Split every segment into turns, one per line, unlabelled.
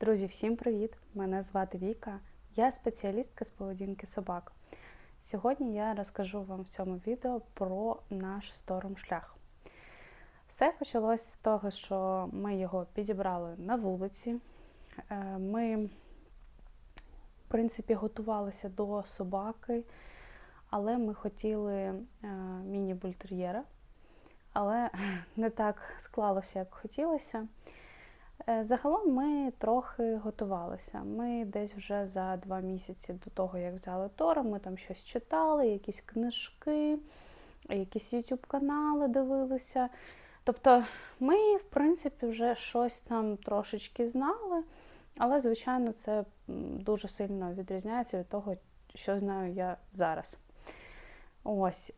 Друзі, всім привіт! Мене звати Віка. Я спеціалістка з поведінки собак. Сьогодні я розкажу вам в цьому відео про наш стором шлях. Все почалось з того, що ми його підібрали на вулиці. Е, Ми, в принципі, готувалися до собаки, але ми хотіли е, міні-бультер'єра. Але не так склалося, як хотілося. Е, Загалом ми трохи готувалися. Ми десь вже за два місяці до того, як взяли Тора, ми там щось читали, якісь книжки, якісь YouTube канали дивилися. Тобто ми, в принципі, вже щось там трошечки знали, але, звичайно, це дуже сильно відрізняється від того, що знаю я зараз. Ось.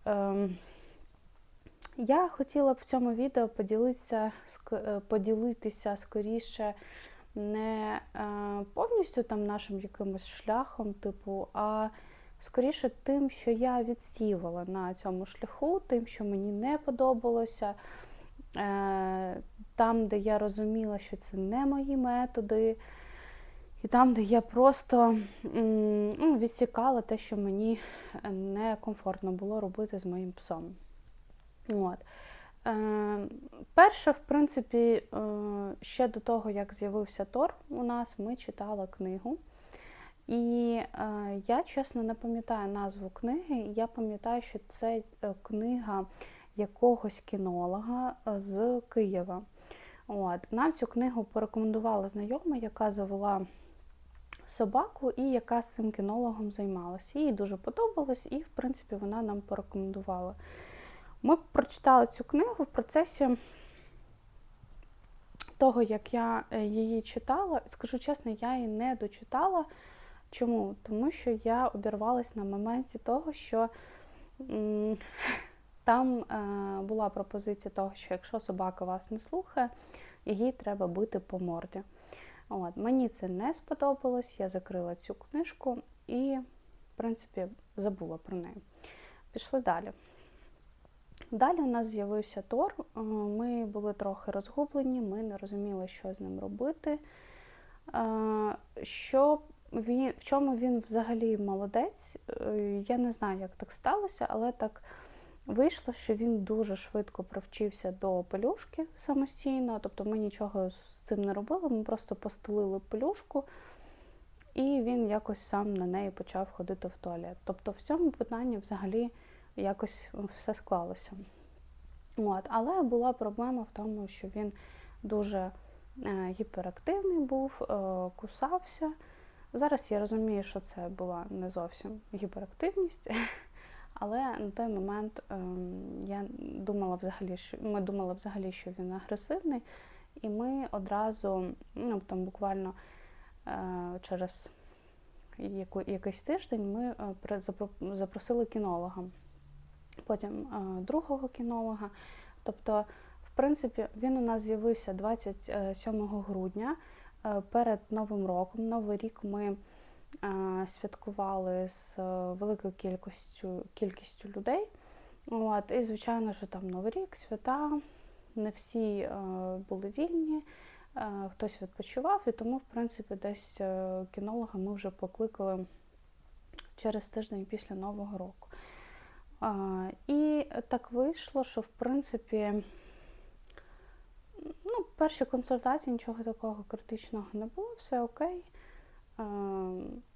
Я хотіла б в цьому відео поділитися, е, поділитися скоріше не е, повністю там нашим якимось шляхом, типу, а скоріше тим, що я відстівала на цьому шляху, тим, що мені не подобалося, е, там, де я розуміла, що це не мої методи, і там, де я просто ну, відсікала те, що мені некомфортно було робити з моїм псом. От. Е, перше, в принципі, е, ще до того, як з'явився Тор у нас, ми читали книгу. І е, я, чесно, не пам'ятаю назву книги. Я пам'ятаю, що це е, книга якогось кінолога е, з Києва. От. Нам цю книгу порекомендувала знайома, яка завела собаку і яка з цим кінологом займалася. Їй дуже подобалось, і, в принципі, вона нам порекомендувала. Ми прочитали цю книгу в процесі того, як я е, її читала. Скажу чесно, я її не дочитала. Чому? Тому що я обірвалась на моменті того, що там е, була пропозиція того, що якщо собака вас не слухає, її треба бити по морді. От, мені це не сподобалось, я закрила цю книжку і, в принципі, забула про неї. Пішли далі. Далі у нас з'явився Тор. Е, Ми були трохи розгублені, ми не розуміли, що з ним робити. Е, Що він, в чому він взагалі молодець, е, я не знаю, як так сталося, але так вийшло, що він дуже швидко привчився до пелюшки самостійно. Тобто ми нічого з цим не робили, ми просто постелили пелюшку, і він якось сам на неї почав ходити в туалет. Тобто в цьому питанні взагалі якось все склалося. От. Але була проблема в тому, що він дуже е, гіперактивний був, е, кусався. Зараз я розумію, що це була не зовсім гіперактивність, але на той момент е, я думала взагалі, що ми думали взагалі, що він агресивний, і ми одразу, ну там буквально е, через якийсь тиждень ми запросили кінолога потім другого кінолога. Тобто, в принципі, він у нас з'явився 27 грудня е, перед Новим роком. Новий рік ми е, святкували з е, великою кількістю, кількістю людей. От, і, звичайно, що там Новий рік, свята, не всі були вільні, хтось відпочивав, і тому, в принципі, десь кінолога ми вже покликали через тиждень після Нового року. І так вийшло, що в принципі, ну, перші консультації нічого такого критичного не було, все окей.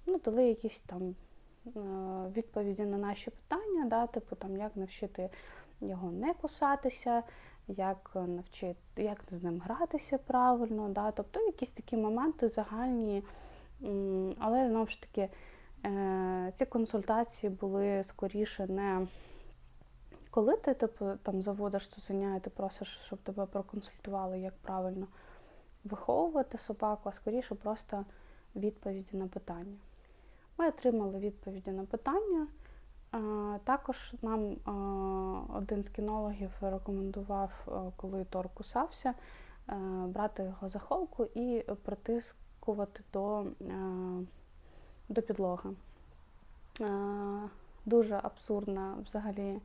Ну, дали якісь там е, відповіді на наші питання, да, типу там, як навчити його не кусатися, як навчити, як з ним гратися правильно, да, тобто якісь такі моменти загальні, але знову ж таки. Е, Ці консультації були скоріше не коли ти типу, там заводиш цуценя і ти просиш, щоб тебе проконсультували, як правильно виховувати собаку, а скоріше просто відповіді на питання. Ми отримали відповіді на питання. Е, Також нам е, один з кінологів рекомендував, коли Тор кусався, брати його за холку і притискувати до до підлоги. Е, Дуже абсурдна, взагалі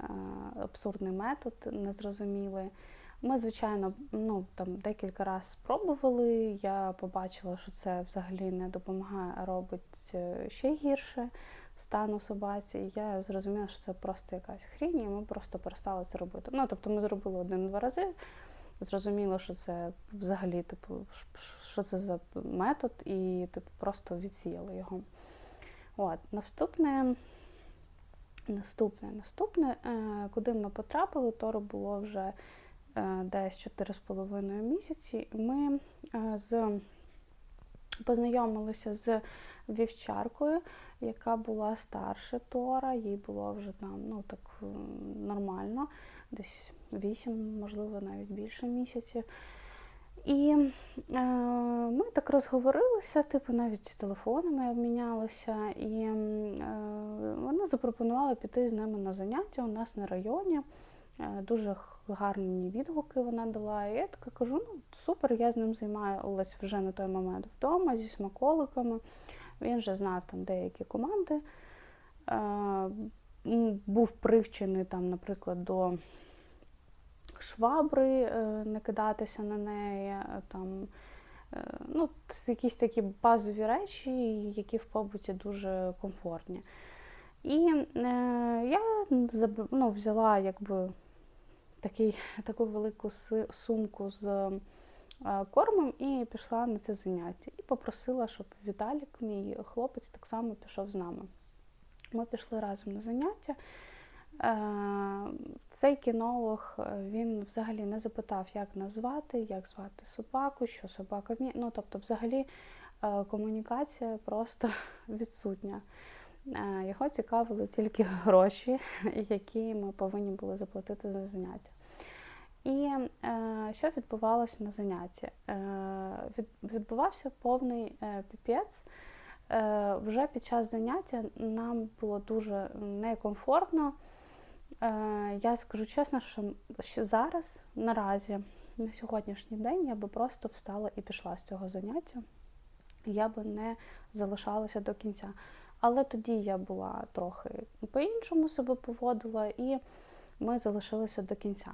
е, абсурдний метод, незрозумілий. Ми, звичайно, ну там декілька разів спробували. Я побачила, що це взагалі не допомагає, а робить е, ще гірше стану собаці. І я зрозуміла, що це просто якась хрінь, і ми просто перестали це робити. Ну, тобто ми зробили один-два рази. Зрозуміло, що це взагалі, типу, що це за метод, і типу просто відсіяли його. От, наступне, наступне, наступне, е, куди ми потрапили, то було вже е, десь 4,5 місяці. Ми е, з познайомилися з вівчаркою, яка була старше Тора, їй було вже там ну так нормально, десь 8, можливо, навіть більше місяців. І е, ми так розговорилися, типу, навіть телефонами обмінялися, і е, вона запропонувала піти з ними на заняття у нас на районі. Е, дуже гарні відгуки вона дала. І я така кажу: ну супер, я з ним займалася вже на той момент вдома зі смаколиками. Він вже знав там деякі команди. Е, був привчений там, наприклад, до швабри, е, не кидатися на неї, е, там, ну, якісь такі базові речі, які в побуті дуже комфортні. І е, я ну, взяла якби такий, таку велику сумку з кормом і пішла на це заняття. І попросила, щоб Віталік, мій хлопець, так само пішов з нами. Ми пішли разом на заняття. Е, цей кінолог він взагалі не запитав, як назвати, як звати собаку, що собака вміє. Ну, тобто, взагалі, е, комунікація просто відсутня. Е, його цікавили тільки гроші, які ми повинні були заплатити за заняття. І е, що відбувалося на занятті? Е, від, Відбувався повний е, піпець. Е, Вже під час заняття нам було дуже некомфортно. Е, Я скажу чесно, що зараз, наразі, на сьогоднішній день, я би просто встала і пішла з цього заняття. Я би не залишалася до кінця. Але тоді я була трохи по-іншому себе поводила, і ми залишилися до кінця.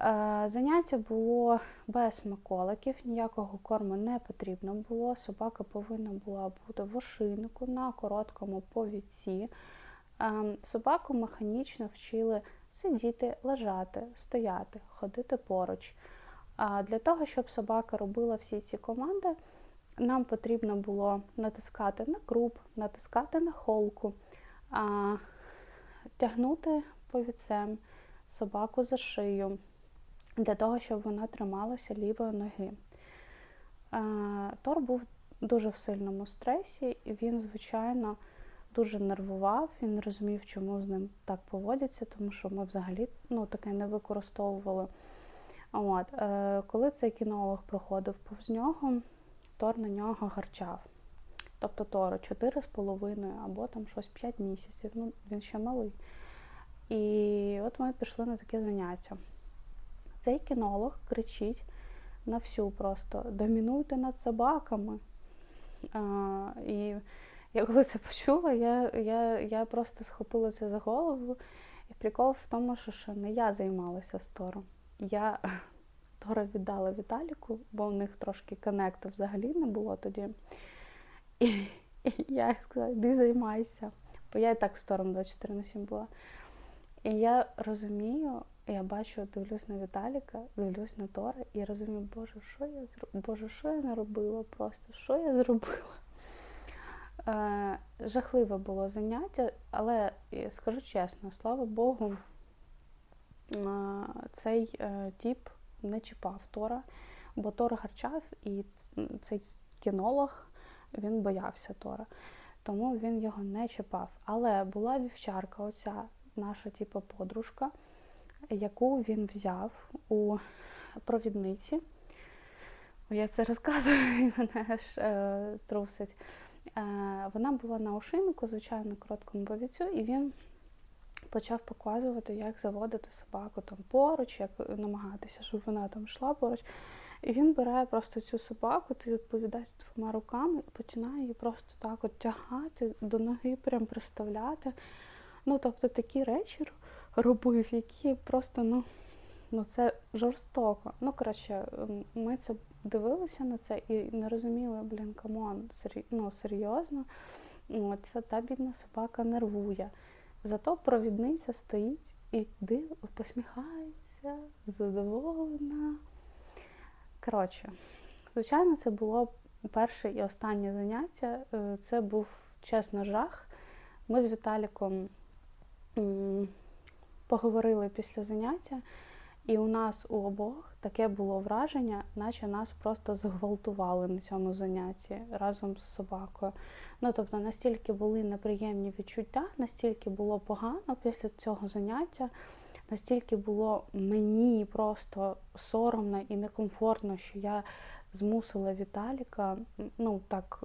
Е, заняття було без смаколиків, ніякого корму не потрібно було. Собака повинна була бути в ошийнику на короткому повідці. Собаку механічно вчили сидіти, лежати, стояти, ходити поруч. А для того, щоб собака робила всі ці команди, нам потрібно було натискати на круп, натискати на холку, тягнути повідцем собаку за шию для того, щоб вона трималася лівої ноги. Тор був дуже в сильному стресі, і він, звичайно, дуже нервував, він розумів, чому з ним так поводяться, тому що ми взагалі ну, таке не використовували. От. Е, коли цей кінолог проходив повз нього, Тор на нього гарчав. Тобто Торо 4,5 або там щось 5 місяців, ну він ще малий. І от ми пішли на таке заняття. Цей кінолог кричить на всю просто домінуйте над собаками. А, І я коли це почула, я я, я просто схопилася за голову. І прикол в тому, що, що не я займалася з Тором. Я Тора віддала Віталіку, бо в них трошки коннекту взагалі не було тоді. І, і я сказала, іди займайся. Бо я і так з Тором 24 на 7 була. І я розумію, я бачу, дивлюсь на Віталіка, дивлюсь на Тора і розумію, Боже, що я зробила? Боже, що я не робила просто? Що я зробила? Е, Жахливе було заняття, але скажу чесно, слава Богу, е, цей е, тіп не чіпав Тора, бо Тор гарчав, і цей кінолог він боявся Тора. Тому він його не чіпав. Але була вівчарка, оця наша типу, подружка яку він взяв у провідниці. Я це розказую, мене ж е, трусить. Вона була на ошейнику, звичайно, короткому повіцю, і він почав показувати, як заводити собаку там поруч, як намагатися, щоб вона там йшла поруч. І він бере просто цю собаку, ти відповідаєш двома руками і починає її просто так от тягати, до ноги прям приставляти. Ну, тобто такі речі робив, які просто, ну, ну це жорстоко. Ну, коротше, ми це дивилися на це і не розуміли, блін, камон, ну, серйозно. Це та бідна собака нервує. Зато провідниця стоїть і див... посміхається, задоволена. Коротше, звичайно, це було перше і останнє заняття. Е, Це був чесно жах. Ми з Віталіком поговорили після заняття, і у нас у обох таке було враження, наче нас просто зґвалтували на цьому занятті разом з собакою. Ну, тобто, настільки були неприємні відчуття, настільки було погано після цього заняття, настільки було мені просто соромно і некомфортно, що я змусила Віталіка, ну так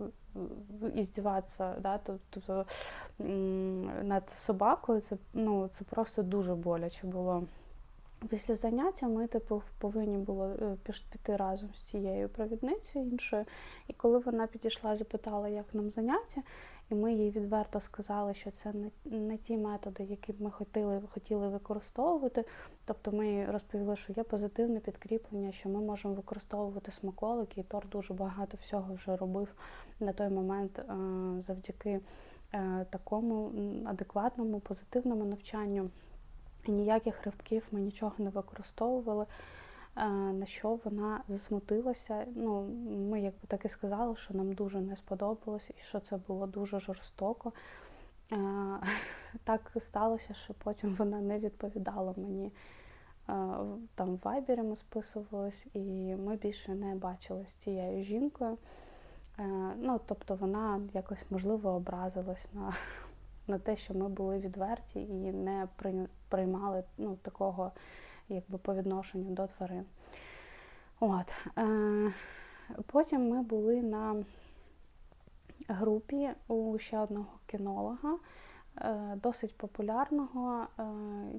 е, іздіватися, да, тобто над собакою, це, ну, це просто дуже боляче було. Після заняття ми, типу, повинні було е, піти разом з цією провідницею іншою. І коли вона підійшла запитала, як нам заняття, і ми їй відверто сказали, що це не, не ті методи, які б ми хотіли, хотіли використовувати. Тобто ми розповіли, що є позитивне підкріплення, що ми можемо використовувати смаколики, і Тор дуже багато всього вже робив на той момент е, завдяки е, такому адекватному, позитивному навчанню. Ніяких ривків ми нічого не використовували. е, На що вона засмутилася. Ну, ми якби так і сказали, що нам дуже не сподобалось і що це було дуже жорстоко. Е, Так сталося, що потім вона не відповідала мені. Е, Там в вайбері ми списувались, і ми більше не бачили з цією жінкою. Ну, тобто вона якось можливо образилась на, на те, що ми були відверті і не приймали ну, такого якби, по відношенню до тварин. От. Е, Потім ми були на групі у ще одного кінолога, е, досить популярного. Е,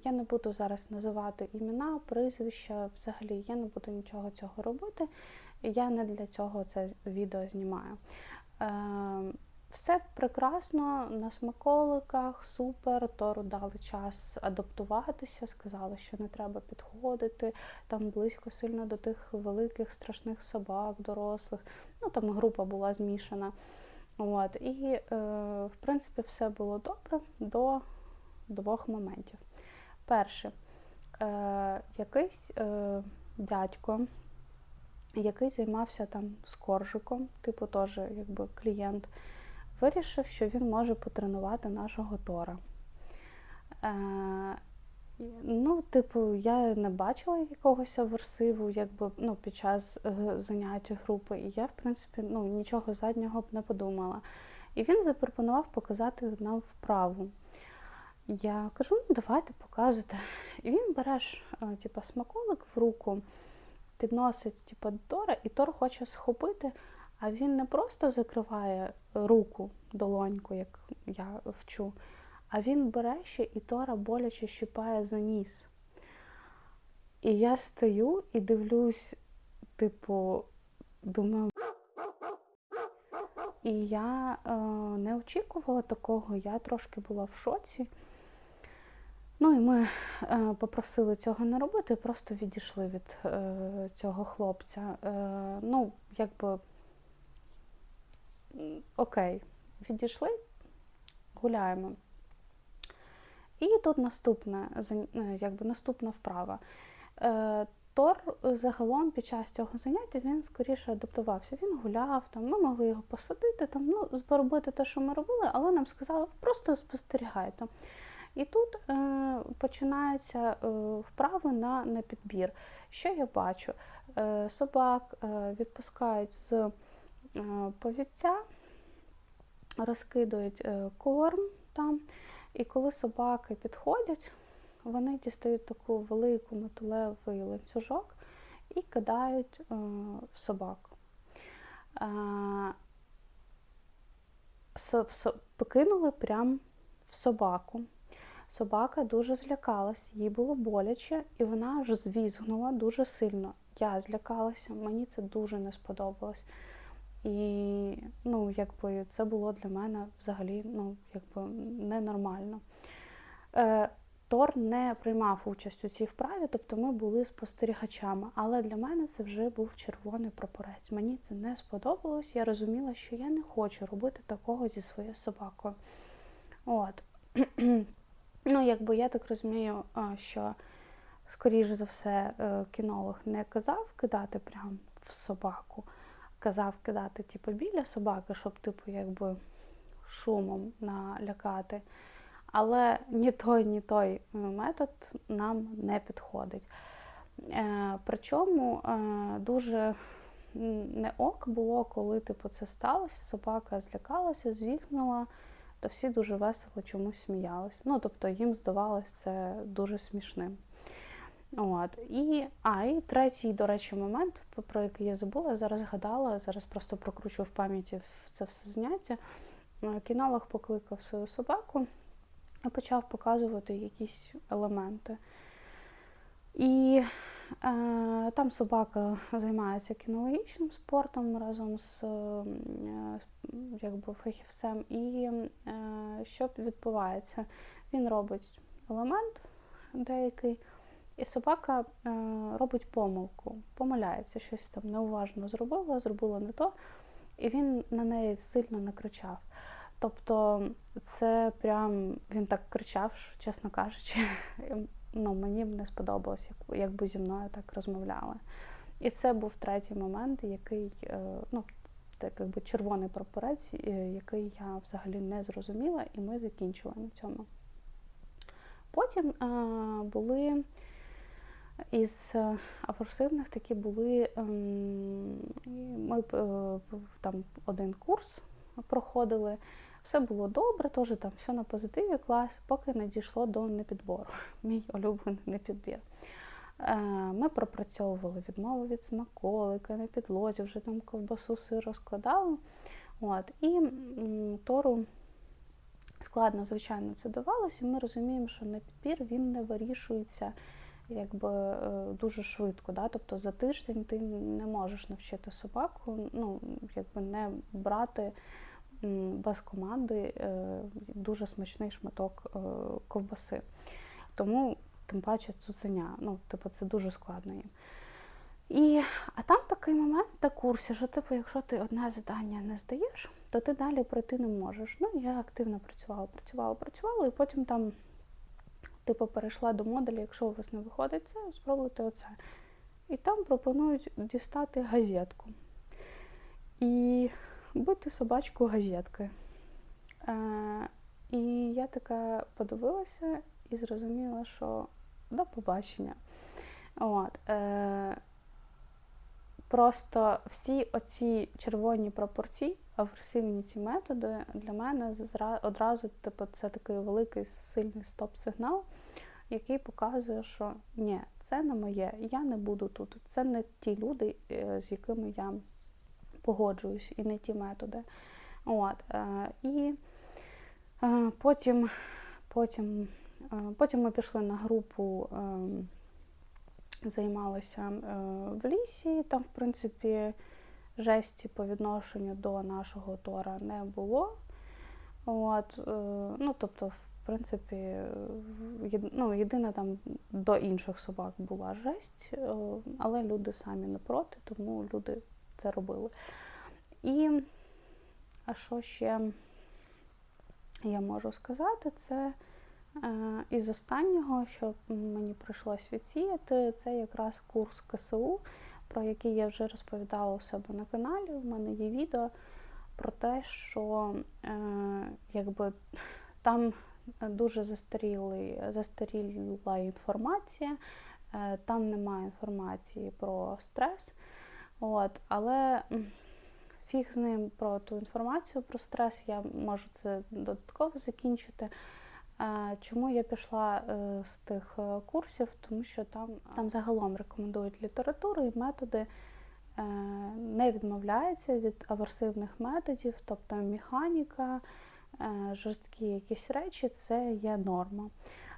Я не буду зараз називати імена, прізвища, взагалі я не буду нічого цього робити. Я не для цього це відео знімаю. Все прекрасно на смаколиках, супер. Тору дали час адаптуватися, сказали, що не треба підходити там близько сильно до тих великих страшних собак, дорослих. Ну там група була змішана. От, і е, в принципі все було добре до двох моментів. Перше, е, якийсь е, дядько, який займався там з коржиком, типу теж якби клієнт, вирішив, що він може потренувати нашого Тора. Е, ну, типу, я не бачила якогось аверсиву, якби ну, під час е, заняття групи, і я, в принципі, ну, нічого заднього б не подумала. І він запропонував показати нам вправу. Я кажу, ну давайте показуйте. І він бере ж, е, типу, смаколик в руку, підносить типу, до Тора, і Тор хоче схопити, а він не просто закриває руку, долоньку, як я вчу, а він бере ще і Тора боляче щипає за ніс. І я стою і дивлюсь, типу, думаю. І я е, не очікувала такого, я трошки була в шоці. Ну і ми е, попросили цього не робити, просто відійшли від е, цього хлопця. Е, ну, якби окей, відійшли, гуляємо. І тут наступне, е, якби наступна вправа. Е, Тор загалом під час цього заняття він скоріше адаптувався. Він гуляв, там, ми могли його посадити, там, ну, робити те, що ми робили, але нам сказали, просто спостерігайте. І тут е, починаються е, вправи на, на підбір. Що я бачу? Е, собак е, відпускають з повідця, розкидують е, корм там, і коли собаки підходять, вони дістають таку велику металевий ланцюжок і кидають е, в собаку. Е, покинули прямо в собаку. Собака дуже злякалась, їй було боляче, і вона аж звізгнула дуже сильно. Я злякалася, мені це дуже не сподобалось. І ну, якби це було для мене взагалі ну, якби ненормально. Е, Тор не приймав участь у цій вправі, тобто ми були спостерігачами. Але для мене це вже був червоний прапорець. Мені це не сподобалось. Я розуміла, що я не хочу робити такого зі своєю собакою. От. ну, якби я так розумію, що, скоріш за все, е, кінолог не казав кидати прям в собаку, казав кидати типу, біля собаки, щоб, типу, якби шумом налякати. Але ні той, ні той метод нам не підходить. Е, Причому е, дуже не ок було, коли типу, це сталося, собака злякалася, звікнула, то всі дуже весело чомусь сміялись. Ну, тобто їм здавалось це дуже смішним. От. І, а, і третій, до речі, момент, про який я забула, я зараз згадала, зараз просто прокручу в пам'яті це все заняття. Е, Кінолог покликав свою собаку і почав показувати якісь елементи. І е, там собака займається кінологічним спортом разом з е, якби, фахівцем. І е, що відбувається? Він робить елемент деякий, і собака е, робить помилку, помиляється, щось там неуважно зробила, зробила не то, і він на неї сильно накричав. Тобто це прям він так кричав, що, чесно кажучи, ну, мені б не сподобалось, як, якби зі мною так розмовляли. І це був третій момент, який, е, ну, так якби червоний прапорець, е, який я взагалі не зрозуміла, і ми закінчили на цьому. Потім е, були із афорсивних такі були ем, ми там один курс проходили. Все було добре, теж там все на позитиві клас, поки не дійшло до непідбору. Мій улюблений непідбір. Е, ми пропрацьовували відмову від смаколика на підлозі, вже там ковбасу сир розкладали. От. І Тору складно, звичайно, це давалося, і ми розуміємо, що на підбір він не вирішується якби е, дуже швидко. Да? Тобто за тиждень ти не можеш навчити собаку, ну, якби не брати без команди е, дуже смачний шматок е, ковбаси. Тому, тим паче, цуценя. Ну, типу, це дуже складно їм. І, А там такий момент на курсі, що типу, якщо ти одне завдання не здаєш, то ти далі пройти не можеш. Ну, я активно працювала, працювала, працювала, і потім там, типу, перейшла до моделі, якщо у вас не виходить це, спробуйте оце. І там пропонують дістати газетку. І бити собачку газеткою. Е, І я така подивилася і зрозуміла, що до побачення. От, е, Просто всі оці червоні пропорції, агресивні ці методи для мене одразу типу, це такий великий сильний стоп-сигнал, який показує, що ні, це не моє, я не буду тут. Це не ті люди, е, з якими я погоджуюсь, і не ті методи. От, е, І е, потім потім, потім ми пішли на групу, займалися в лісі. Там, в принципі, жесті по відношенню до нашого тора не було. От, ну, тобто, в принципі, ну, єдина там до інших собак була жесть, але люди самі не проти, тому люди це робили. І а що ще я можу сказати, це е, із останнього, що мені прийшлось відсіяти, це якраз курс КСУ, про який я вже розповідала у себе на каналі. У мене є відео про те, що е, якби там дуже застаріла інформація, е, там немає інформації про стрес. От, Але фіг з ним про ту інформацію про стрес, я можу це додатково закінчити. Чому я пішла е, з тих е, курсів? Тому що там там загалом рекомендують літературу і методи е, не відмовляються від аверсивних методів, тобто механіка, жорсткі якісь речі це є норма.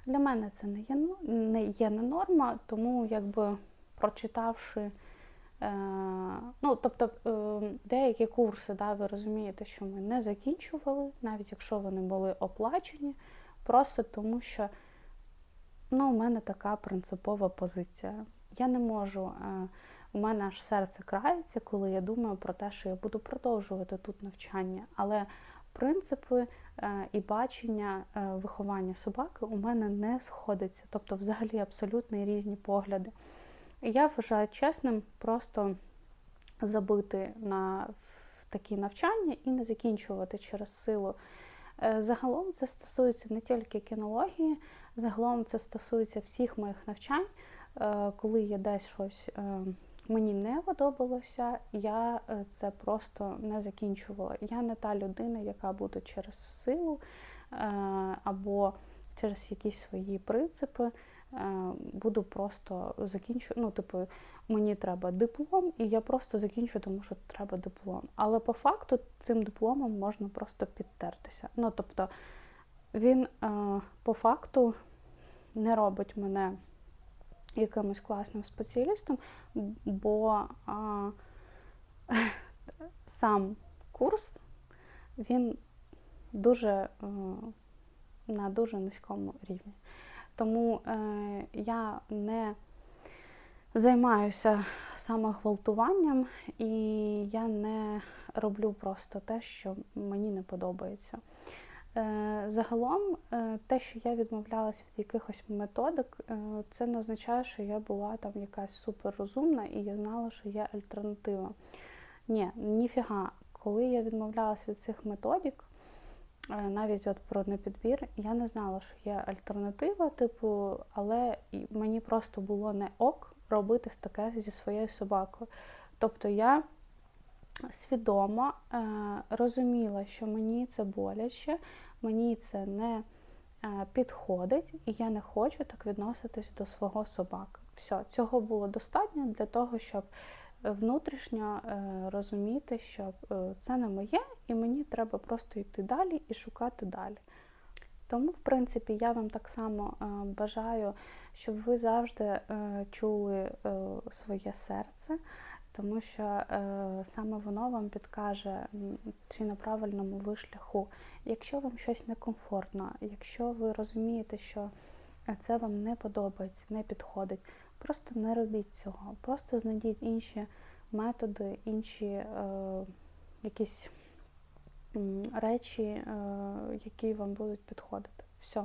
Для мене це не є не є не норма, тому якби прочитавши. Е, ну, тобто е, деякі курси, да, ви розумієте, що ми не закінчували, навіть якщо вони були оплачені, просто тому що Ну, у мене така принципова позиція. Я не можу. е, У мене аж серце крається, коли я думаю про те, що я буду продовжувати тут навчання. Але принципи е, і бачення е, виховання собаки у мене не сходиться. Тобто, взагалі, абсолютно різні погляди. Я вважаю чесним просто забити на такі навчання і не закінчувати через силу. Е, Загалом це стосується не тільки кінології, загалом це стосується всіх моїх навчань. Е, Коли я десь щось е, мені не подобалося, я це просто не закінчувала. Я не та людина, яка буде через силу або через якісь свої принципи. Е, Буду просто закінчувати. Ну, типу, мені треба диплом, і я просто закінчу, тому що треба диплом. Але по факту цим дипломом можна просто підтертися. Ну, тобто, він е, по факту не робить мене якимось класним спеціалістом, бо сам курс він дуже е, на дуже низькому рівні. Тому е, я не займаюся самогвалтуванням, і я не роблю просто те, що мені не подобається. Е, Загалом, е, те, що я відмовлялася від якихось методик, е, це не означає, що я була там якась суперрозумна і я знала, що є альтернатива. Ні, ніфіга. Коли я відмовлялася від цих методик, навіть от про непідбір, я не знала, що є альтернатива, типу, але мені просто було не ок робити таке зі своєю собакою. Тобто я свідомо е, розуміла, що мені це боляче, мені це не е, підходить, і я не хочу так відноситись до свого собаки. Все, цього було достатньо для того, щоб внутрішньо е, розуміти, що е, це не моє, і мені треба просто йти далі і шукати далі. Тому, в принципі, я вам так само е, бажаю, щоб ви завжди чули своє серце, тому що саме воно вам підкаже, чи на правильному ви шляху. Якщо вам щось некомфортно, якщо ви розумієте, що це вам не подобається, не підходить, просто не робіть цього. Просто знайдіть інші методи, інші е, якісь речі, е, які вам будуть підходити. Все.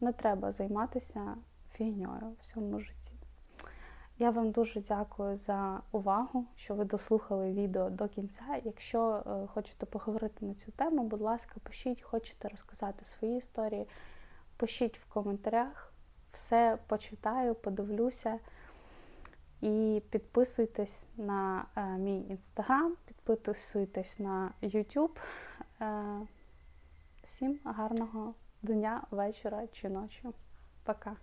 Не треба займатися фігньою в цьому житті. Я вам дуже дякую за увагу, що ви дослухали відео до кінця. Якщо е, хочете поговорити на цю тему, будь ласка, пишіть, хочете розказати свої історії, пишіть в коментарях. Все почитаю, подивлюся. І підписуйтесь на е, мій інстаграм, підписуйтесь на YouTube. Е, всім гарного дня, вечора чи ночі. Пока.